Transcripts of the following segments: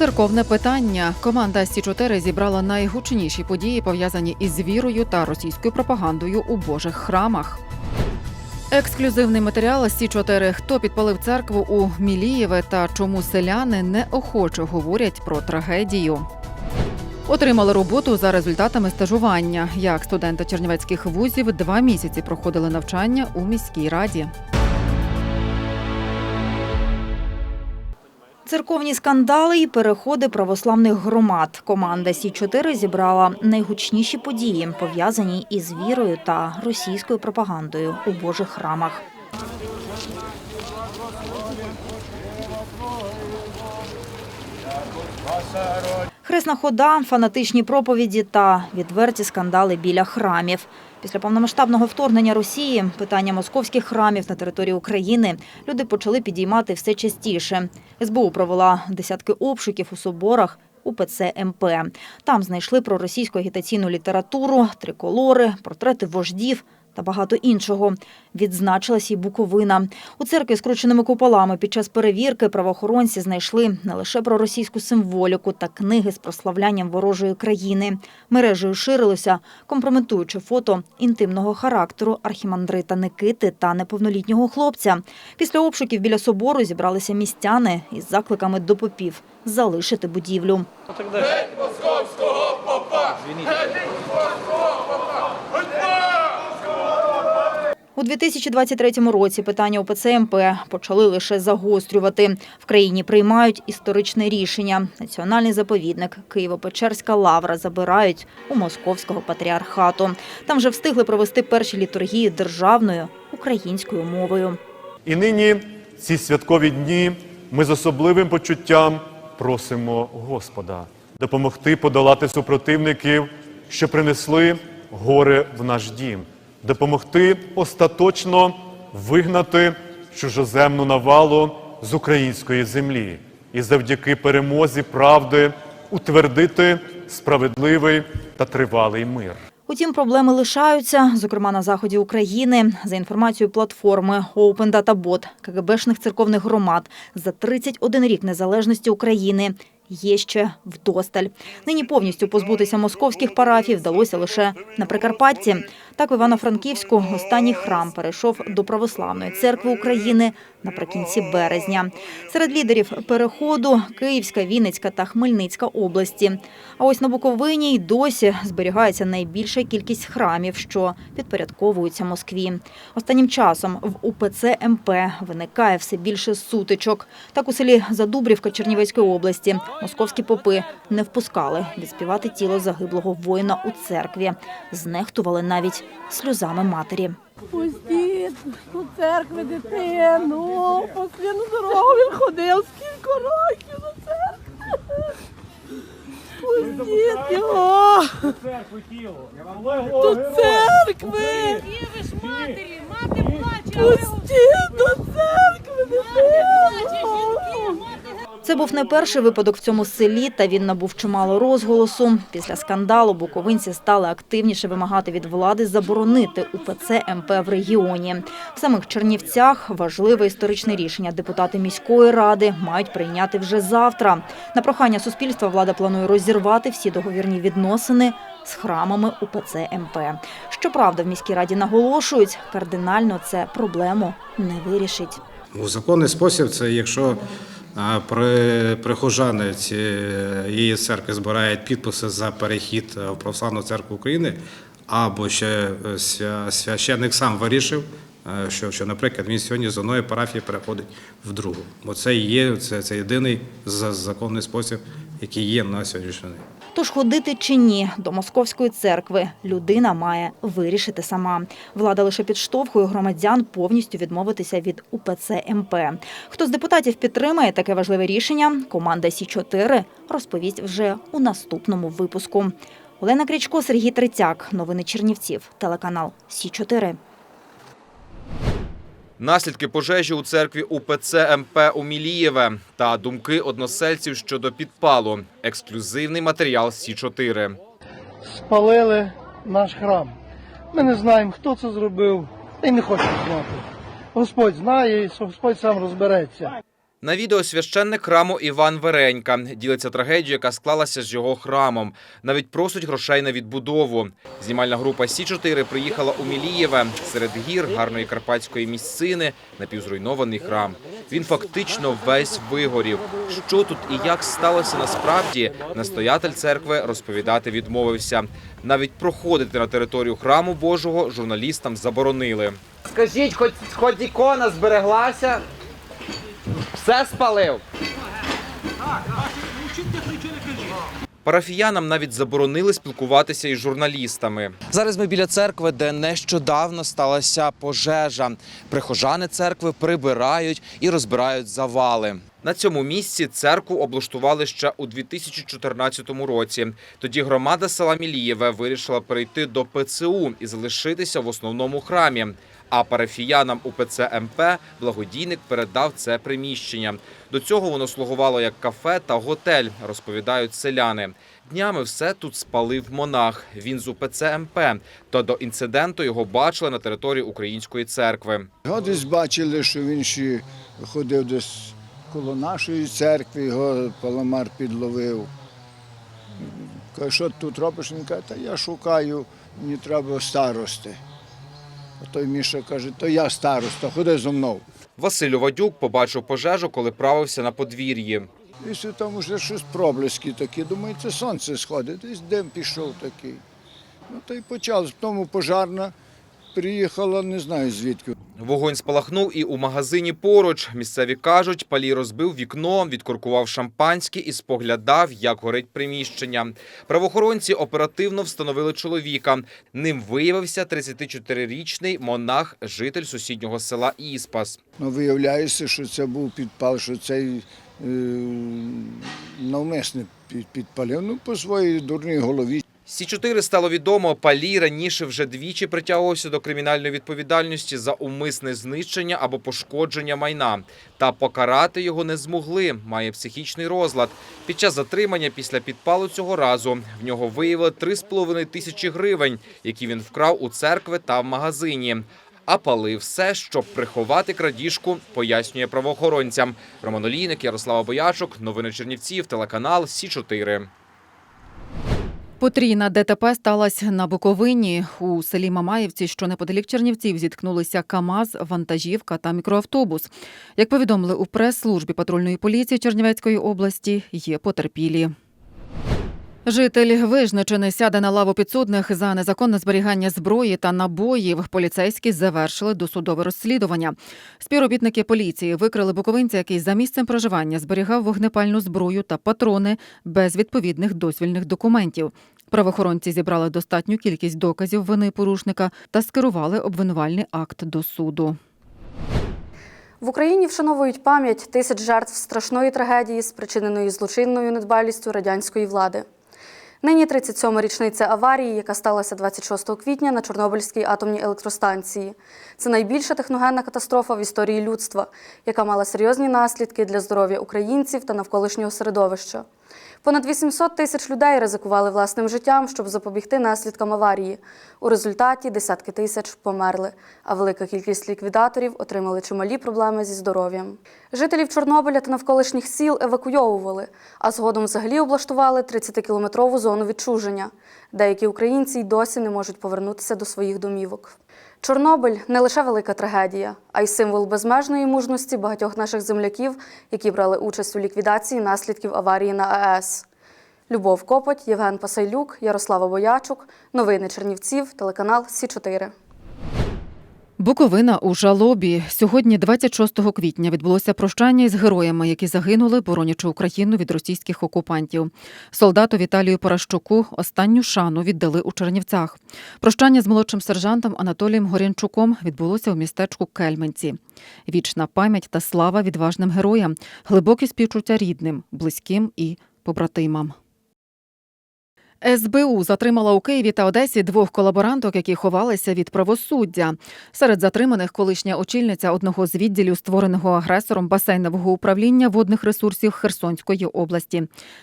Церковне питання. Команда Сі 4 зібрала найгучніші події, пов'язані із вірою та російською пропагандою у Божих храмах. Ексклюзивний матеріал Сі 4 Хто підпалив церкву у Мілієве та чому селяни неохоче говорять про трагедію. Отримали роботу за результатами стажування. Як студенти чернівецьких вузів два місяці проходили навчання у міській раді. Церковні скандали і переходи православних громад. Команда Сі 4 зібрала найгучніші події, пов'язані із вірою та російською пропагандою у Божих храмах. Хресна хода, фанатичні проповіді та відверті скандали біля храмів. Після повномасштабного вторгнення Росії питання московських храмів на території України люди почали підіймати все частіше. СБУ провела десятки обшуків у соборах УПЦ МП. Там знайшли проросійську агітаційну літературу, триколори, портрети вождів та багато іншого. Відзначилась і Буковина. У церкві з крученими куполами під час перевірки правоохоронці знайшли не лише проросійську символіку та книги з прославлянням ворожої країни. Мережею ширилося, компрометуючи фото інтимного характеру архімандрита Никити та неповнолітнього хлопця. Після обшуків біля собору зібралися містяни із закликами до попів залишити будівлю. У 2023 році питання ОПЦ МП почали лише загострювати. В країні приймають історичне рішення. Національний заповідник Києво-Печерська лавра забирають у московського патріархату. Там вже встигли провести перші літургії державною українською мовою. І нині ці святкові дні ми з особливим почуттям просимо Господа допомогти подолати супротивників, що принесли горе в наш дім, допомогти остаточно вигнати чужоземну навалу з української землі і завдяки перемозі правди утвердити справедливий та тривалий мир. Утім, проблеми лишаються, зокрема на заході України. За інформацією платформи Open Data Bot КГБшних церковних громад за 31 рік незалежності України є ще вдосталь. Нині повністю позбутися московських парафій вдалося лише на Прикарпатті. Так в Івано-Франківську останній храм перейшов до Православної церкви України наприкінці березня. Серед лідерів переходу Київська, Вінницька та Хмельницька області. А ось на Буковині й досі зберігається найбільша кількість храмів, що підпорядковуються Москві. Останнім часом в УПЦ МП виникає все більше сутичок. Так у селі Задубрівка Чернівецької області московські попи не впускали відспівати тіло загиблого воїна у церкві. Знехтували навіть сльозами матері. Пустіть до церкви дитину, по свину дорогу він ходив скільки років до церкви. Пустіть його до церкви. Ви ж матері, мати плаче, Пустіть до церкви дитину. Це був не перший випадок в цьому селі, та він набув чимало розголосу. Після скандалу буковинці стали активніше вимагати від влади заборонити УПЦ МП в регіоні. В самих Чернівцях важливе історичне рішення депутати міської ради мають прийняти вже завтра. На прохання суспільства влада планує розірвати всі договірні відносини з храмами УПЦ МП. Щоправда, в міській раді наголошують, кардинально це проблему не вирішить. У законний спосіб це якщо прихожани цієї церкви збирають підписи за перехід в Православну церкву України, або ще е, свя- священник сам вирішив, е, що, що наприклад, він сьогодні з одної парафії переходить в другу. Бо це є це, це єдиний законний спосіб, який є на сьогоднішній день. Тож ходити чи ні до московської церкви людина має вирішити сама. Влада лише підштовхує громадян повністю відмовитися від УПЦ МП. Хто з депутатів підтримає таке важливе рішення, команда Сі 4 розповість вже у наступному випуску. Олена Крічко, Сергій Трицяк. Новини Чернівців. Телеканал Сі 4 Наслідки пожежі у церкві УПЦ МП у Мілієве та думки односельців щодо підпалу. Ексклюзивний матеріал Сі 4 спалили наш храм. Ми не знаємо, хто це зробив, і не хочемо знати. Господь знає, і Господь сам розбереться. На відео священник храму Іван Веренька ділиться трагедією, яка склалася з його храмом. Навіть просить грошей на відбудову. Знімальна група Сі 4 приїхала у Мілієве серед гір гарної карпатської місцини напівзруйнований храм. Він фактично весь вигорів. Що тут і як сталося насправді, настоятель церкви розповідати відмовився. Навіть проходити на територію храму Божого журналістам заборонили. Скажіть, хоч, хоч ікона збереглася, все спалив. Парафіянам навіть заборонили спілкуватися із журналістами. Зараз ми біля церкви, де нещодавно сталася пожежа. Прихожани церкви прибирають і розбирають завали. На цьому місці церкву облаштували ще у 2014 році. Тоді громада села Мілієве вирішила перейти до ПЦУ і залишитися в основному храмі. А парафіянам УПЦ МП благодійник передав це приміщення. До цього воно слугувало як кафе та готель, розповідають селяни. Днями все тут спалив монах. Він з УПЦ МП. Та до інциденту його бачили на території української церкви. Його десь бачили, що він ще ходив десь коло нашої церкви, його паламар підловив. Каже, що тут робиш? Він каже, та я шукаю, мені треба старости. А той Міша каже, то я староста, ходи зо мною. Василь Овадюк побачив пожежу, коли правився на подвір'ї. І там уже щось проблески такі. Думаю, це сонце сходить, десь дим пішов такий. Ну то й почалось. Тому пожарна приїхала, не знаю звідки. Вогонь спалахнув і у магазині поруч. Місцеві кажуть, палій розбив вікно, відкоркував шампанське і споглядав, як горить приміщення. Правоохоронці оперативно встановили чоловіка. Ним виявився 34-річний монах, житель сусіднього села Іспас. Ну, виявляється, що це був підпал, що цей е, навмисне підпалив. Ну, по своїй дурній голові. Сі 4 стало відомо, Палій раніше вже двічі притягувався до кримінальної відповідальності за умисне знищення або пошкодження майна. Та покарати його не змогли. Має психічний розлад. Під час затримання після підпалу цього разу в нього виявили 3,5 тисячі гривень, які він вкрав у церкви та в магазині. А палив все, щоб приховати крадіжку, пояснює правоохоронцям. Роман Олійник, Ярослава Боячук, новини Чернівців, телеканал Сі 4 Потрійна ДТП сталася на Буковині. У селі Мамаївці, що неподалік Чернівців, зіткнулися КАМАЗ, вантажівка та мікроавтобус. Як повідомили у прес-службі патрульної поліції Чернівецької області, є потерпілі. Житель Вижничини сяде на лаву підсудних за незаконне зберігання зброї та набоїв. Поліцейські завершили досудове розслідування. Співробітники поліції викрили буковинця, який за місцем проживання зберігав вогнепальну зброю та патрони без відповідних дозвільних документів. Правоохоронці зібрали достатню кількість доказів вини порушника та скерували обвинувальний акт до суду. В Україні вшановують пам'ять тисяч жертв страшної трагедії, спричиненої злочинною недбалістю радянської влади. Нині 37-ма річниця аварії, яка сталася 26 квітня на Чорнобильській атомній електростанції. Це найбільша техногенна катастрофа в історії людства, яка мала серйозні наслідки для здоров'я українців та навколишнього середовища. Понад 800 тисяч людей ризикували власним життям, щоб запобігти наслідкам аварії. У результаті десятки тисяч померли, а велика кількість ліквідаторів отримали чималі проблеми зі здоров'ям. Жителів Чорнобиля та навколишніх сіл евакуйовували, а згодом взагалі облаштували 30-кілометрову зону відчуження. Деякі українці й досі не можуть повернутися до своїх домівок. Чорнобиль не лише велика трагедія, а й символ безмежної мужності багатьох наших земляків, які брали участь у ліквідації наслідків аварії на АЕС. Любов Копоть, Євген Пасайлюк, Ярослава Боячук. Новини Чернівців, телеканал Сі 4 Буковина у жалобі. Сьогодні, 26 квітня, відбулося прощання із героями, які загинули, боронячи Україну від російських окупантів. Солдату Віталію Поращуку останню шану віддали у Чернівцях. Прощання з молодшим сержантом Анатолієм Горінчуком відбулося у містечку Кельменці. Вічна пам'ять та слава відважним героям, глибокі співчуття рідним, близьким і побратимам. СБУ затримала у Києві та Одесі двох колаборанток, які ховалися від правосуддя. Серед затриманих колишня очільниця одного з відділів, створеного агресором басейнового управління водних ресурсів Херсонської області.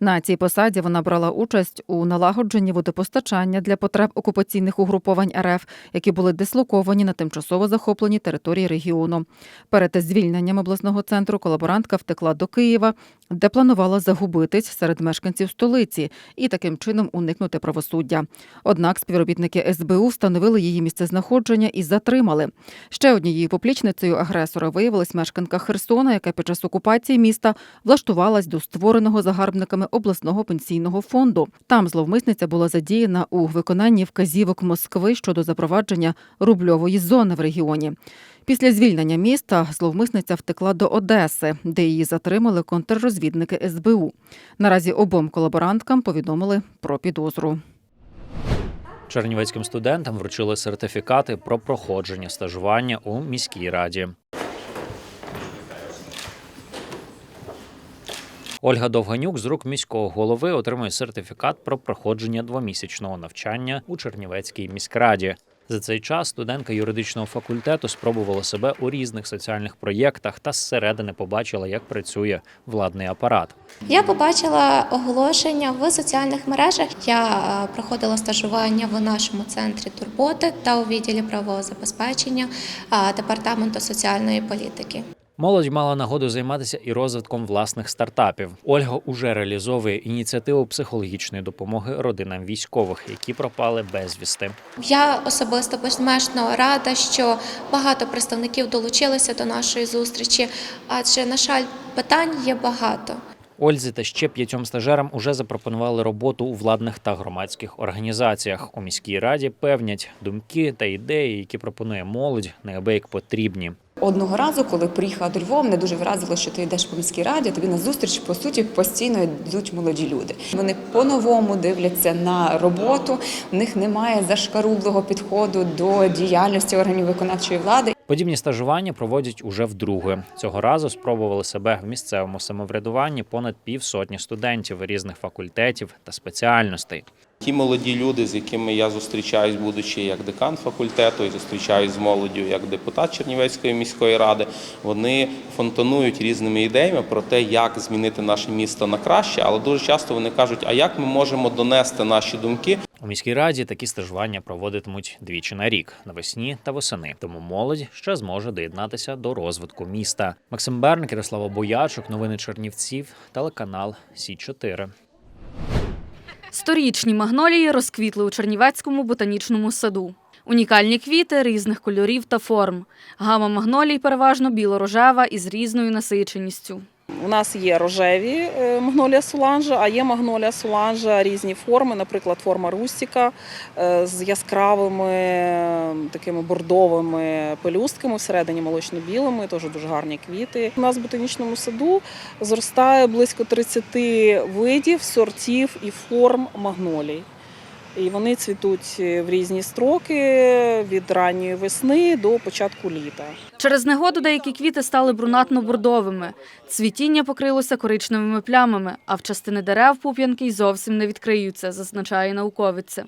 На цій посаді вона брала участь у налагодженні водопостачання для потреб окупаційних угруповань РФ, які були дислоковані на тимчасово захоплені території регіону. Перед звільненням обласного центру колаборантка втекла до Києва, де планувала загубитись серед мешканців столиці і таким чином уникнути правосуддя. Однак співробітники СБУ встановили її місцезнаходження і затримали. Ще однією поплічницею агресора виявилась мешканка Херсона, яка під час окупації міста влаштувалась до створеного загарбниками обласного пенсійного фонду. Там зловмисниця була задіяна у виконанні вказівок Москви щодо запровадження рубльової зони в регіоні. Після звільнення міста зловмисниця втекла до Одеси, де її затримали контррозвідники СБУ. Наразі обом колаборанткам повідомили про підозру. Чернівецьким студентам вручили сертифікати про проходження стажування у міській раді. Ольга Довганюк з рук міського голови отримує сертифікат про проходження двомісячного навчання у Чернівецькій міськраді. За цей час студентка юридичного факультету спробувала себе у різних соціальних проєктах та зсередини побачила, як працює владний апарат. Я побачила оголошення в соціальних мережах. Я е, проходила стажування в нашому центрі турботи та у відділі правового забезпечення е, департаменту соціальної політики. Молодь мала нагоду займатися і розвитком власних стартапів. Ольга уже реалізовує ініціативу психологічної допомоги родинам військових, які пропали безвісти. Я особисто безмежно рада, що багато представників долучилися до нашої зустрічі, адже, на жаль, питань є багато. Ользі та ще п'ятьом стажерам уже запропонували роботу у владних та громадських організаціях. У міській раді певнять думки та ідеї, які пропонує молодь, неабияк потрібні. Одного разу, коли приїхала до Львова, мене дуже вразило, що ти йдеш по міській раді, тобі на зустріч по суті постійно йдуть молоді люди. Вони по-новому дивляться на роботу. В них немає зашкарублого підходу до діяльності органів виконавчої влади. Подібні стажування проводять уже вдруге. Цього разу спробували себе в місцевому самоврядуванні понад півсотні студентів різних факультетів та спеціальностей. Ті молоді люди, з якими я зустрічаюсь, будучи як декан факультету, і зустрічаюсь з молоддю як депутат Чернівецької міської ради, вони фонтанують різними ідеями про те, як змінити наше місто на краще, але дуже часто вони кажуть, а як ми можемо донести наші думки У міській раді такі стажування проводитимуть двічі на рік навесні та восени. Тому молодь ще зможе доєднатися до розвитку міста. Максим Берник, Ярослава Боячук, новини Чернівців, телеканал Сі 4 Сторічні магнолії розквітли у Чернівецькому ботанічному саду. Унікальні квіти різних кольорів та форм. Гама магнолій переважно біло-рожева із різною насиченістю. У нас є рожеві е, магнолія суланжа, а є магнолія суланжа різні форми, наприклад, форма рустіка е, з яскравими такими бордовими пелюстками, всередині молочно-білими, теж дуже гарні квіти. У нас в ботанічному саду зростає близько 30 видів, сортів і форм магнолій. І вони цвітуть в різні строки від ранньої весни до початку літа. Через негоду деякі квіти стали брунатно-бордовими. Цвітіння покрилося коричневими плямами, а в частини дерев пуп'янки й зовсім не відкриються, зазначає науковиця.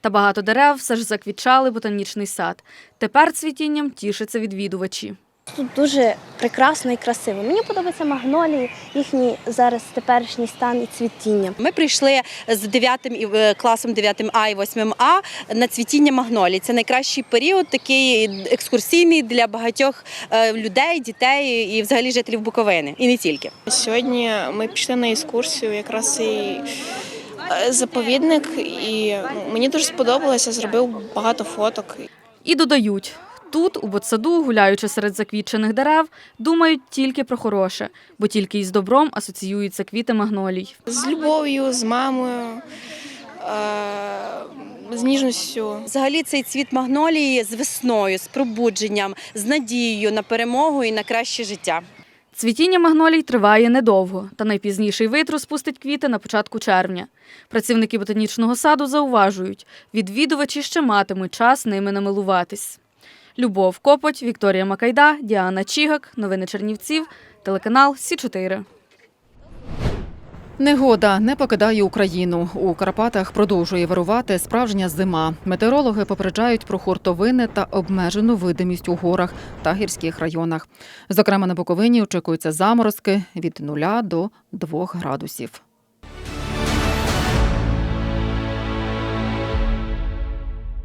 Та багато дерев все ж заквітчали ботанічний сад. Тепер цвітінням тішаться відвідувачі. Тут дуже прекрасно і красиво. Мені подобаються магнолії, їхній зараз теперішній стан і цвітіння. Ми прийшли з 9 і- класом 9 А і 8 А на цвітіння магнолій. Це найкращий період, такий екскурсійний для багатьох е, людей, дітей і взагалі жителів Буковини. І не тільки. Сьогодні ми пішли на екскурсію, якраз цей е, заповідник, і ну, мені дуже сподобалося, зробив багато фоток. І додають, тут, у ботсаду, гуляючи серед заквітчених дерев, думають тільки про хороше, бо тільки із добром асоціюються квіти магнолій. З любов'ю, з мамою, е, з ніжністю. Взагалі цей цвіт магнолії з весною, з пробудженням, з надією на перемогу і на краще життя. Цвітіння магнолій триває недовго, та найпізніший вид розпустить квіти на початку червня. Працівники ботанічного саду зауважують, відвідувачі ще матимуть час ними намилуватись. Любов Копоть, Вікторія Макайда, Діана Чігак, Новини Чернівців, телеканал Сі 4 Негода не покидає Україну. У Карпатах продовжує вирувати справжня зима. Метеорологи попереджають про хуртовини та обмежену видимість у горах та гірських районах. Зокрема, на Буковині очікуються заморозки від 0 до 2 градусів.